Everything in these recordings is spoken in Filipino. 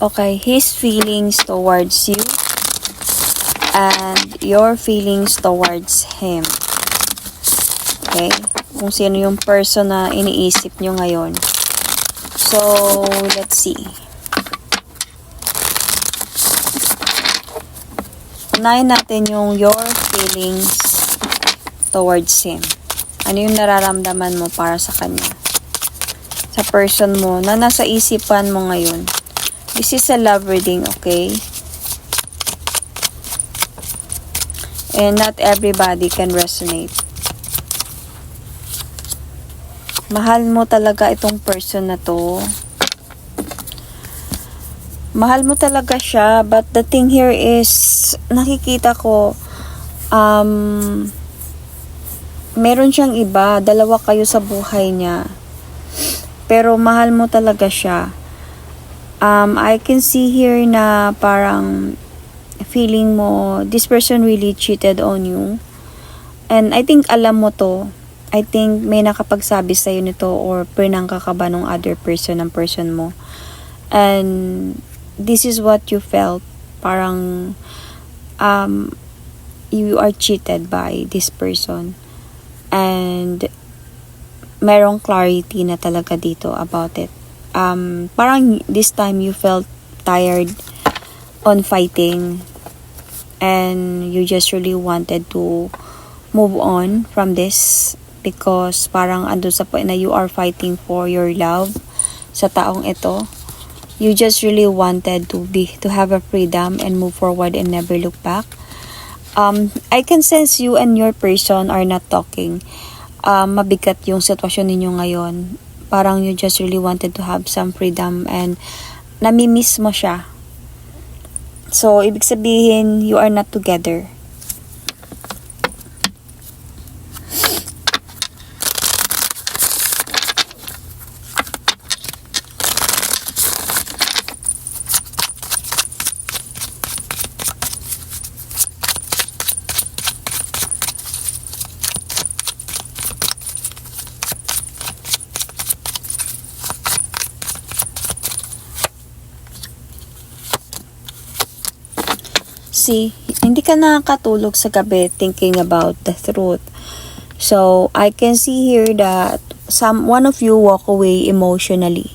Okay, his feelings towards you and your feelings towards him. Okay? Kung sino yung person na iniisip nyo ngayon. So, let's see. Unahin natin yung your feelings towards him. Ano yung nararamdaman mo para sa kanya? Sa person mo na nasa isipan mo ngayon. This is a love reading, okay? And not everybody can resonate. Mahal mo talaga itong person na to. Mahal mo talaga siya, but the thing here is, nakikita ko, um, meron siyang iba, dalawa kayo sa buhay niya. Pero mahal mo talaga siya. Um, I can see here na parang feeling mo, this person really cheated on you. And I think alam mo to. I think may nakapagsabi sa'yo nito or pinangka ka ba nung other person ng person mo. And this is what you felt. Parang um, you are cheated by this person. And merong clarity na talaga dito about it. Um, parang this time you felt tired on fighting and you just really wanted to move on from this because parang ando sa point na you are fighting for your love sa taong ito. You just really wanted to be to have a freedom and move forward and never look back. Um I can sense you and your person are not talking. Um, mabigat yung sitwasyon ninyo ngayon parang you just really wanted to have some freedom and namimiss mo siya So, ibig sabihin, you are not together. See, hindi ka nakakatulog sa gabi thinking about the truth. So, I can see here that some one of you walk away emotionally.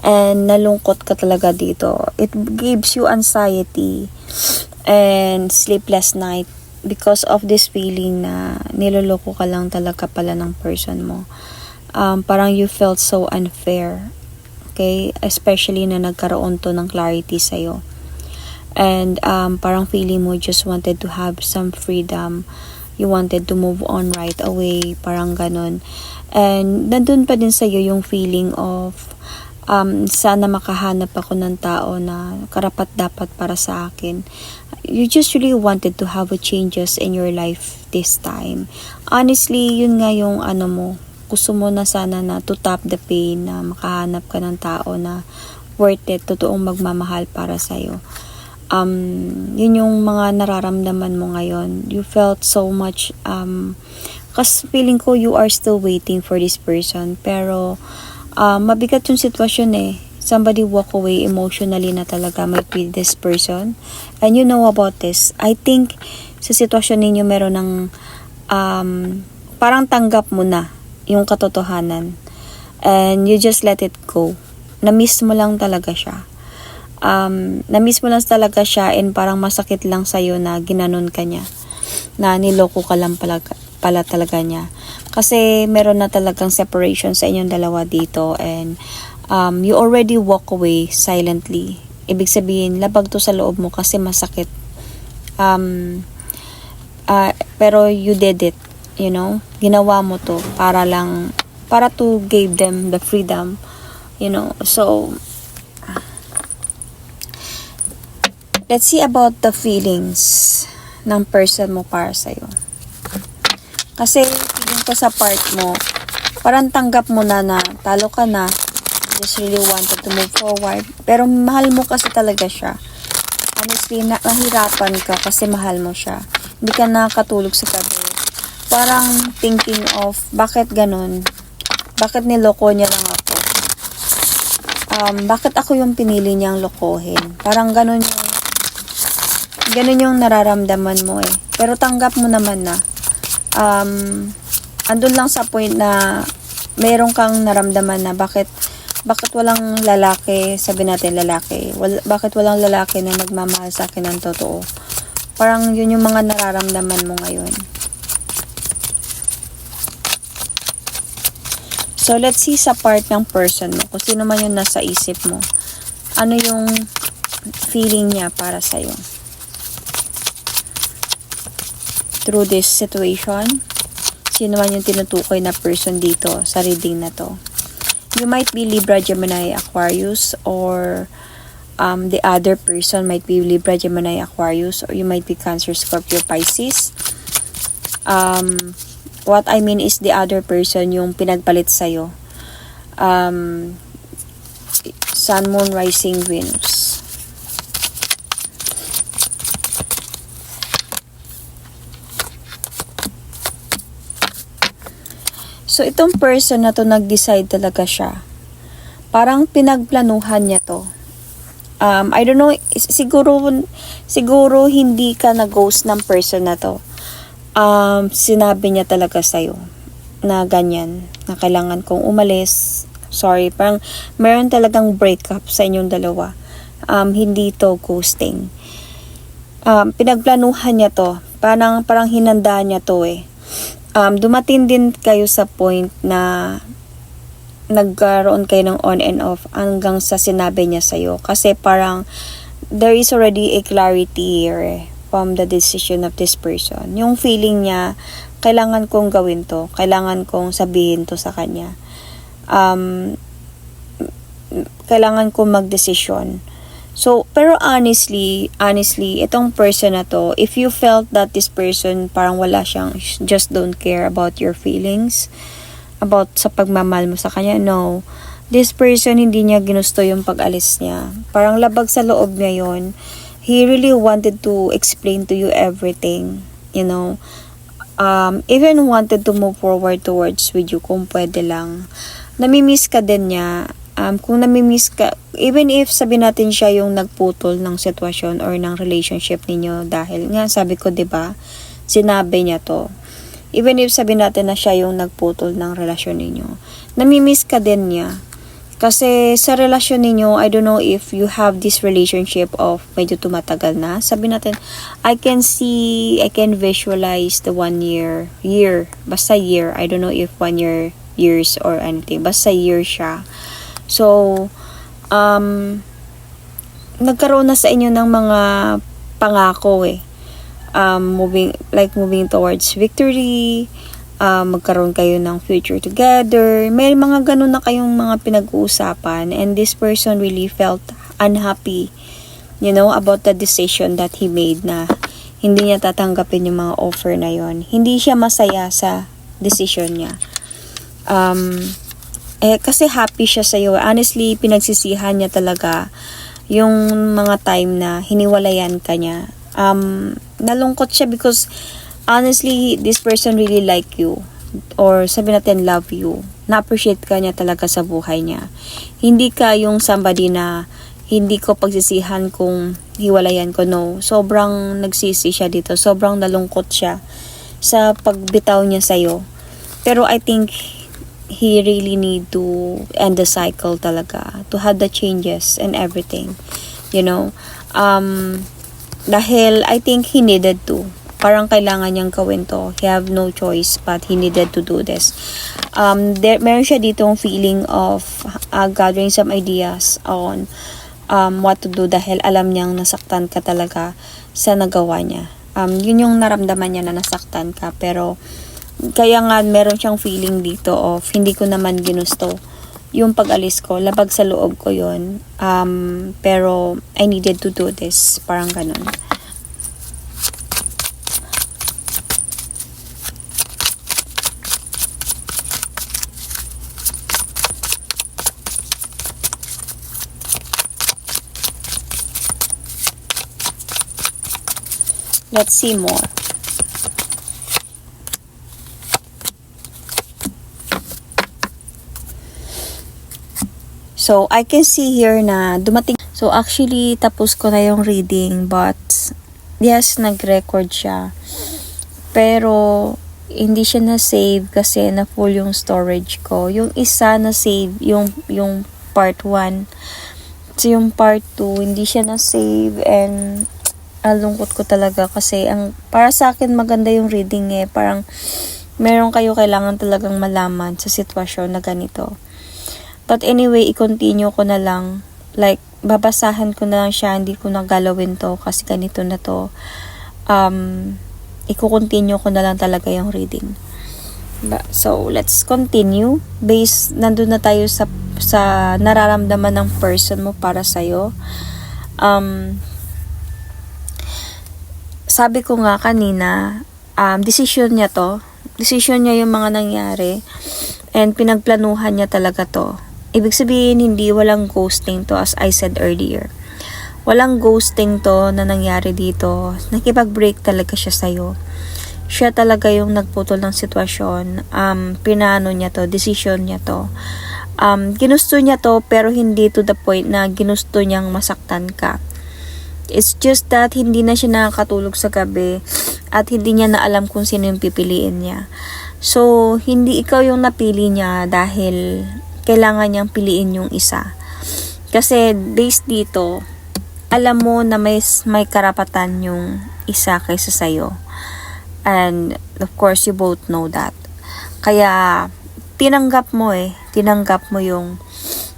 And nalungkot ka talaga dito. It gives you anxiety and sleepless night because of this feeling na niloloko ka lang talaga pala ng person mo. Um, parang you felt so unfair. Okay? Especially na nagkaroon to ng clarity sa'yo. And um, parang feeling mo just wanted to have some freedom. You wanted to move on right away. Parang ganun. And nandun pa din sa'yo yung feeling of um, sana makahanap ako ng tao na karapat dapat para sa akin. You just really wanted to have a changes in your life this time. Honestly, yun nga yung ano mo, gusto mo na sana na to top the pain na makahanap ka ng tao na worth it, totoong magmamahal para sa'yo um, yun yung mga nararamdaman mo ngayon. You felt so much, um, kasi feeling ko you are still waiting for this person. Pero, um, mabigat yung sitwasyon eh. Somebody walk away emotionally na talaga might be this person. And you know about this. I think sa sitwasyon ninyo meron ng um, parang tanggap mo na yung katotohanan. And you just let it go. Na-miss mo lang talaga siya um, na-miss mo lang talaga siya and parang masakit lang sa'yo na ginanon ka niya. Na niloko ka lang pala, pala talaga niya. Kasi meron na talagang separation sa inyong dalawa dito and um, you already walk away silently. Ibig sabihin, labag to sa loob mo kasi masakit. Um, uh, pero you did it, you know? Ginawa mo to para lang, para to give them the freedom, you know? So, Let's see about the feelings ng person mo para sa'yo. Kasi feeling ko sa part mo, parang tanggap mo na na talo ka na, just really wanted to move forward. Pero mahal mo kasi talaga siya. Honestly, na nahirapan ka kasi mahal mo siya. Hindi ka nakakatulog sa gabi. Parang thinking of, bakit ganun? Bakit niloko niya lang ako? um, bakit ako yung pinili niyang lokohin? Parang ganun yung, ganun yung nararamdaman mo eh. Pero tanggap mo naman na, um, andun lang sa point na meron kang naramdaman na bakit bakit walang lalaki, sabi natin lalaki, wal, bakit walang lalaki na nagmamahal sa akin ng totoo. Parang yun yung mga nararamdaman mo ngayon. So, let's see sa part ng person mo, kung sino man yung nasa isip mo. Ano yung feeling niya para sa'yo? Through this situation, sino man yung tinutukoy na person dito sa reading na to. You might be Libra, Gemini, Aquarius, or um, the other person might be Libra, Gemini, Aquarius, or you might be Cancer, Scorpio, Pisces. Um, what I mean is the other person yung pinagpalit sa'yo. Um, Sun, Moon, Rising, Venus. So, itong person na to nag-decide talaga siya. Parang pinagplanuhan niya to. Um, I don't know, siguro, siguro hindi ka na-ghost ng person na to. Um, sinabi niya talaga sa'yo na ganyan, na kailangan kong umalis. Sorry, parang meron talagang breakup sa inyong dalawa. Um, hindi to ghosting. Um, pinagplanuhan niya to. Parang, parang hinanda niya to eh um, dumating din kayo sa point na nagkaroon kayo ng on and off hanggang sa sinabi niya sa'yo. Kasi parang there is already a clarity here from the decision of this person. Yung feeling niya, kailangan kong gawin to. Kailangan kong sabihin to sa kanya. Um, kailangan kong magdesisyon. So, pero honestly, honestly, itong person na to, if you felt that this person parang wala siyang, just don't care about your feelings, about sa pagmamahal mo sa kanya, no. This person, hindi niya ginusto yung pag-alis niya. Parang labag sa loob niya yun. He really wanted to explain to you everything, you know. Um, even wanted to move forward towards with you kung pwede lang. Namimiss ka din niya um, kung namimiss ka, even if sabi natin siya yung nagputol ng sitwasyon or ng relationship ninyo dahil nga sabi ko 'di ba sinabi niya to. Even if sabi natin na siya yung nagputol ng relasyon ninyo namimiss ka din niya. Kasi sa relasyon ninyo I don't know if you have this relationship of medyo tumatagal na. Sabi natin I can see I can visualize the one year year basta year. I don't know if one year years or anything. Basta year siya So, um, nagkaroon na sa inyo ng mga pangako eh. Um, moving, like moving towards victory, um, magkaroon kayo ng future together. May mga ganun na kayong mga pinag-uusapan and this person really felt unhappy, you know, about the decision that he made na hindi niya tatanggapin yung mga offer na yon. Hindi siya masaya sa decision niya. Um, eh, kasi happy siya sa'yo. Honestly, pinagsisihan niya talaga yung mga time na hiniwalayan ka niya. Um, nalungkot siya because honestly, this person really like you. Or sabi natin, love you. Na-appreciate ka niya talaga sa buhay niya. Hindi ka yung somebody na hindi ko pagsisihan kung hiwalayan ko. No, sobrang nagsisi siya dito. Sobrang nalungkot siya sa pagbitaw niya sa'yo. Pero I think he really need to end the cycle talaga to have the changes and everything you know? Um dahil I think he needed to. Parang kailangan niyang gawin to. He have no choice but he needed to do this. Um there meron siya ditong feeling of uh, gathering some ideas on um what to do dahil alam niyang nasaktan ka talaga sa nagawa niya. Um yun yung naramdaman niya na nasaktan ka pero kaya nga meron siyang feeling dito of hindi ko naman ginusto yung pag-alis ko. Labag sa loob ko yon um, Pero I needed to do this. Parang ganun. Let's see more. So, I can see here na dumating. So, actually, tapos ko na yung reading. But, yes, nag-record siya. Pero, hindi siya na-save kasi na full yung storage ko. Yung isa na-save, yung, yung part 1. So, yung part 2, hindi siya na-save and alungkot ko talaga kasi ang para sa akin maganda yung reading eh. Parang meron kayo kailangan talagang malaman sa sitwasyon na ganito. But anyway, i-continue ko na lang. Like, babasahan ko na lang siya, hindi ko na galawin to kasi ganito na to. Um, i-continue ko na lang talaga yung reading. So, let's continue. Based, nandun na tayo sa, sa nararamdaman ng person mo para sa'yo. Um, sabi ko nga kanina, um, decision niya to. Decision niya yung mga nangyari. And pinagplanuhan niya talaga to. Ibig sabihin, hindi walang ghosting to as I said earlier. Walang ghosting to na nangyari dito. Nakipag-break talaga siya sa'yo. Siya talaga yung nagputol ng sitwasyon. Um, pinano niya to, decision niya to. Um, ginusto niya to pero hindi to the point na ginusto niyang masaktan ka. It's just that hindi na siya nakakatulog sa gabi at hindi niya na alam kung sino yung pipiliin niya. So, hindi ikaw yung napili niya dahil kailangan niyang piliin yung isa. Kasi based dito, alam mo na may, may karapatan yung isa kaysa sa'yo. And of course, you both know that. Kaya, tinanggap mo eh. Tinanggap mo yung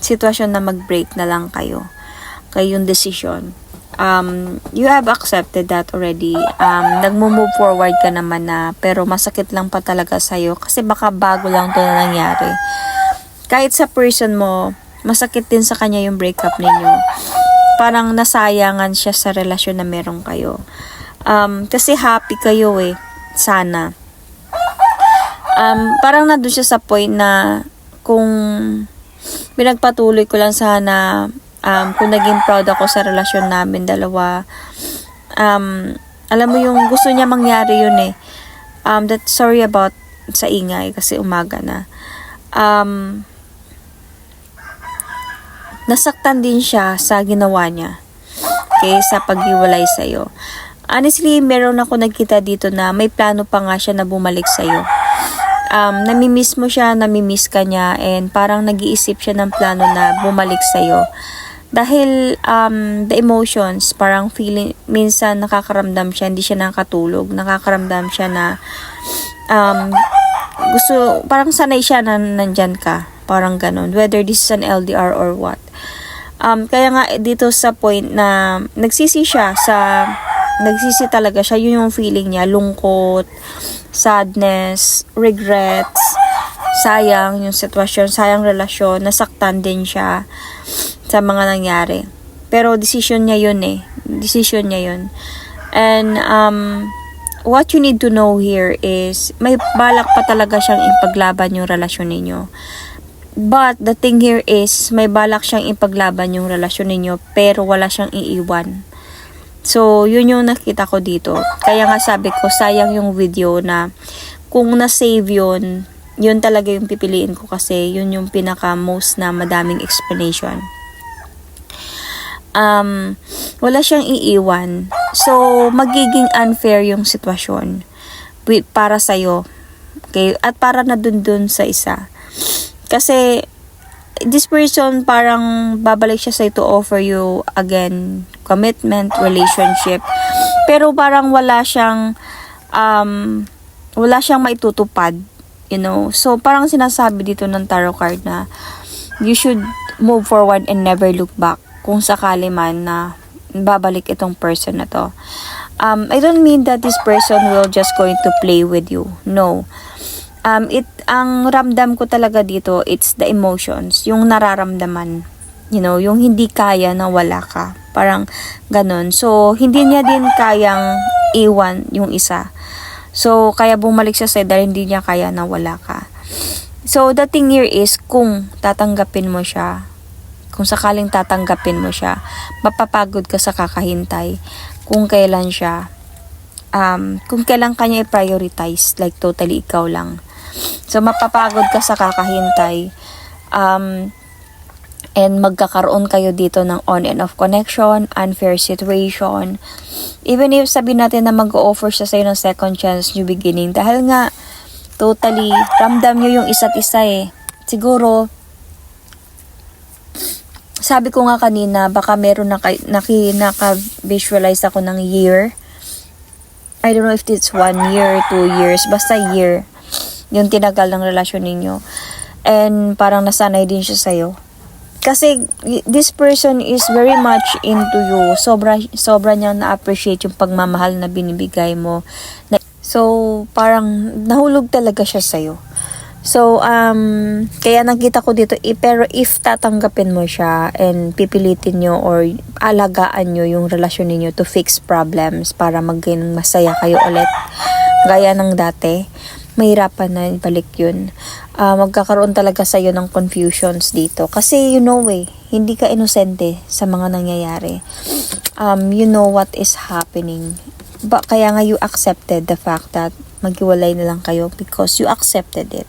sitwasyon na mag-break na lang kayo. Kayo yung decision um, you have accepted that already. Um, nagmo-move forward ka naman na, pero masakit lang pa talaga sa'yo kasi baka bago lang to na nangyari. Kahit sa person mo, masakit din sa kanya yung breakup ninyo. Parang nasayangan siya sa relasyon na meron kayo. Um, kasi happy kayo eh. Sana. Um, parang nandun siya sa point na kung pinagpatuloy ko lang sana um, kung naging proud ako sa relasyon namin dalawa. Um, alam mo yung gusto niya mangyari yun eh. Um, that sorry about sa ingay kasi umaga na. Um, nasaktan din siya sa ginawa niya. Okay, sa paghiwalay sa'yo. Honestly, meron ako nagkita dito na may plano pa nga siya na bumalik sa'yo. Um, namimiss mo siya, namimiss ka niya, and parang nag-iisip siya ng plano na bumalik sa'yo dahil um, the emotions, parang feeling, minsan nakakaramdam siya, hindi siya nakakatulog, nakakaramdam siya na um, gusto, parang sanay siya na nandyan ka, parang ganun, whether this is an LDR or what. Um, kaya nga dito sa point na nagsisi siya sa, nagsisi talaga siya, yun yung feeling niya, lungkot, sadness, regrets, sayang yung sitwasyon, sayang relasyon, nasaktan din siya sa mga nangyari. Pero decision niya yun eh. Decision niya yun. And um, what you need to know here is may balak pa talaga siyang ipaglaban yung relasyon ninyo. But the thing here is may balak siyang ipaglaban yung relasyon ninyo pero wala siyang iiwan. So, yun yung nakita ko dito. Kaya nga sabi ko, sayang yung video na kung na-save yun, yun talaga yung pipiliin ko kasi yun yung pinaka most na madaming explanation um, wala siyang iiwan. So, magiging unfair yung sitwasyon para sa'yo. Okay? At para na dun dun sa isa. Kasi, this person parang babalik siya sa to offer you again commitment, relationship. Pero parang wala siyang um, wala siyang maitutupad. You know? So, parang sinasabi dito ng tarot card na you should move forward and never look back kung sakali man na babalik itong person na to. Um, I don't mean that this person will just going to play with you. No. Um, it, ang ramdam ko talaga dito, it's the emotions, yung nararamdaman. You know, yung hindi kaya na wala ka. Parang ganun. So, hindi niya din kayang iwan yung isa. So, kaya bumalik siya sa'yo dahil hindi niya kaya na wala ka. So, the thing here is, kung tatanggapin mo siya, kung sakaling tatanggapin mo siya, mapapagod ka sa kakahintay kung kailan siya, um, kung kailan kanya i-prioritize, like totally ikaw lang. So, mapapagod ka sa kakahintay. Um, and magkakaroon kayo dito ng on and off connection, unfair situation. Even if sabihin natin na mag-offer siya sa'yo ng second chance, new beginning, dahil nga, totally, ramdam nyo yung isa't isa eh. Siguro, sabi ko nga kanina, baka meron na kay, naki, naka-visualize ako ng year. I don't know if it's one year, two years, basta year. Yung tinagal ng relasyon ninyo. And parang nasanay din siya sa'yo. Kasi this person is very much into you. Sobra, sobra niyang na-appreciate yung pagmamahal na binibigay mo. So, parang nahulog talaga siya sa'yo. So, um, kaya nakita ko dito, eh, pero if tatanggapin mo siya and pipilitin nyo or alagaan nyo yung relasyon ninyo to fix problems para maging masaya kayo ulit, gaya ng dati, mahirapan na balik yun. Ah, magkakaroon talaga sa'yo ng confusions dito. Kasi you know eh, hindi ka inosente sa mga nangyayari. Um, you know what is happening. Ba, kaya nga you accepted the fact that maghiwalay na lang kayo because you accepted it.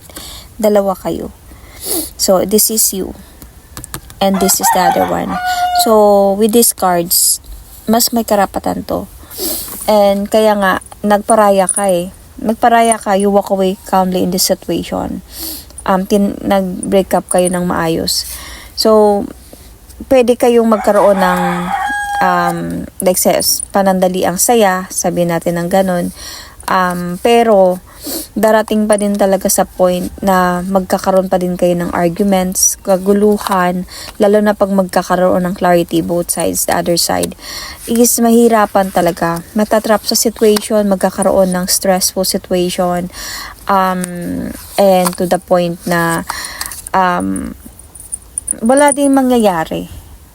Dalawa kayo. So, this is you. And this is the other one. So, with these cards, mas may karapatan to. And kaya nga, nagparaya ka eh. Nagparaya ka, you walk away calmly in this situation. Um, tin, nag-break up kayo ng maayos. So, pwede kayong magkaroon ng um, like says, panandali ang saya, sabihin natin ng ganun. Um, pero, darating pa din talaga sa point na magkakaroon pa din kayo ng arguments, kaguluhan, lalo na pag magkakaroon ng clarity both sides, the other side, is mahirapan talaga. Matatrap sa situation, magkakaroon ng stressful situation, um, and to the point na um, wala din mangyayari.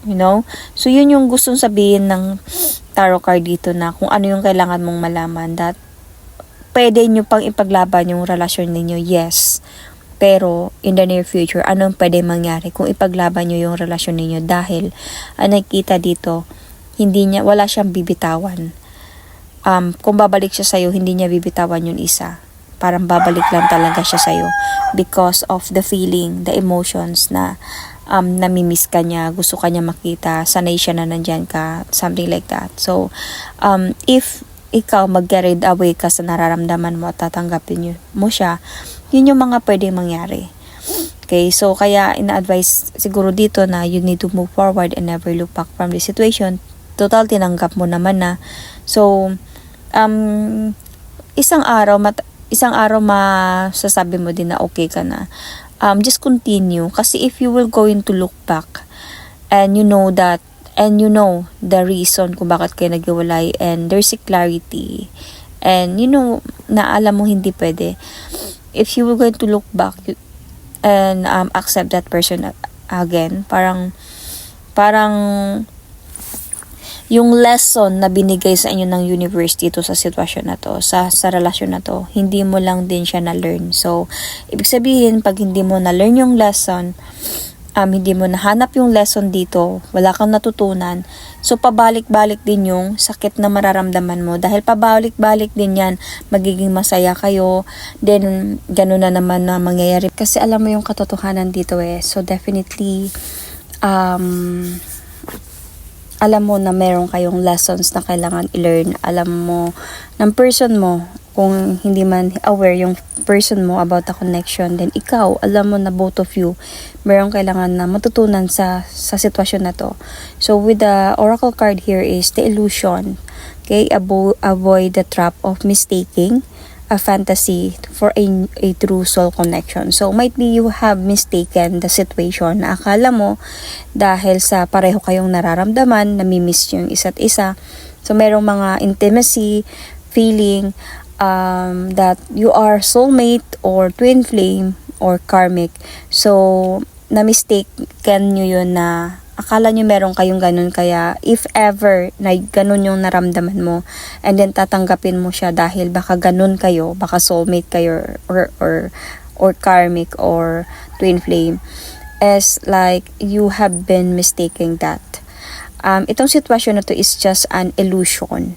You know? So, yun yung gustong sabihin ng tarot card dito na kung ano yung kailangan mong malaman that pwede nyo pang ipaglaban yung relasyon ninyo, yes. Pero, in the near future, anong pwede mangyari kung ipaglaban nyo yung relasyon ninyo? Dahil, ang nakikita dito, hindi niya, wala siyang bibitawan. Um, kung babalik siya sa'yo, hindi niya bibitawan yung isa. Parang babalik lang talaga siya sa'yo because of the feeling, the emotions na um, namimiss ka niya, gusto ka niya makita, sanay siya na nandyan ka, something like that. So, um, if ikaw mag-carried away ka sa nararamdaman mo at tatanggapin mo siya, yun yung mga pwedeng mangyari. Okay, so kaya ina-advise siguro dito na you need to move forward and never look back from the situation. Total, tinanggap mo naman na. So, um, isang araw, mat- isang araw masasabi mo din na okay ka na. Um, just continue. Kasi if you will going to look back and you know that and you know the reason kung bakit kayo naghiwalay and there's a clarity and you know na alam mo hindi pwede if you were going to look back you, and um, accept that person again parang parang yung lesson na binigay sa inyo ng universe dito sa sitwasyon na to, sa, sa relasyon na to, hindi mo lang din siya na-learn. So, ibig sabihin, pag hindi mo na-learn yung lesson, um, hindi mo nahanap yung lesson dito, wala kang natutunan, so pabalik-balik din yung sakit na mararamdaman mo. Dahil pabalik-balik din yan, magiging masaya kayo, then gano'n na naman na mangyayari. Kasi alam mo yung katotohanan dito eh. So definitely, um, alam mo na meron kayong lessons na kailangan i-learn. Alam mo ng person mo, kung hindi man aware yung person mo about the connection, then ikaw, alam mo na both of you, meron kailangan na matutunan sa, sa sitwasyon na to. So, with the oracle card here is the illusion. Okay, Abo- avoid the trap of mistaking a fantasy for a, a true soul connection. So, might be you have mistaken the situation na akala mo dahil sa pareho kayong nararamdaman, namimiss yung isa't isa. So, merong mga intimacy, feeling um, that you are soulmate or twin flame or karmic. So, na-mistaken nyo yun na akala nyo meron kayong ganun kaya if ever na ganun yung naramdaman mo and then tatanggapin mo siya dahil baka ganun kayo, baka soulmate kayo or or or karmic or twin flame as like you have been mistaking that. Um, itong sitwasyon na to is just an illusion.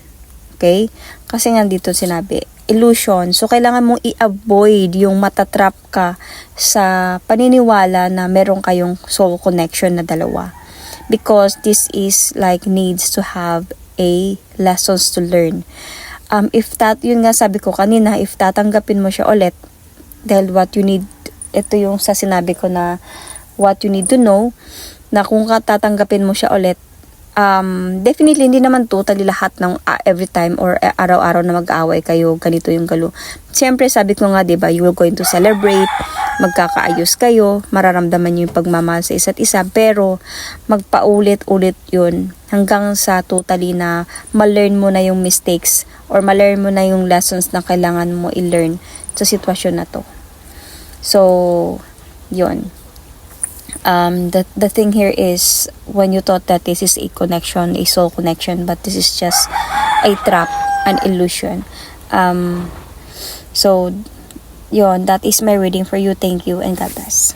Okay? Kasi nga dito sinabi, illusion. So, kailangan mong i-avoid yung matatrap ka sa paniniwala na meron kayong soul connection na dalawa. Because this is like needs to have a lessons to learn. Um, if that, yun nga sabi ko kanina, if tatanggapin mo siya ulit, dahil what you need, ito yung sa sinabi ko na what you need to know, na kung ka tatanggapin mo siya ulit, um, definitely hindi naman totally lahat ng uh, every time or uh, araw-araw na mag-aaway kayo, ganito yung galo. Siyempre, sabi ko nga, 'di ba, you will going to celebrate, magkakaayos kayo, mararamdaman niyo yung pagmamahal sa isa't isa, pero magpaulit-ulit 'yun hanggang sa totally na ma-learn mo na yung mistakes or ma-learn mo na yung lessons na kailangan mo i-learn sa sitwasyon na to. So, 'yun um, the, the thing here is when you thought that this is a connection, a soul connection, but this is just a trap, an illusion. Um, so, yon that is my reading for you. Thank you and God bless.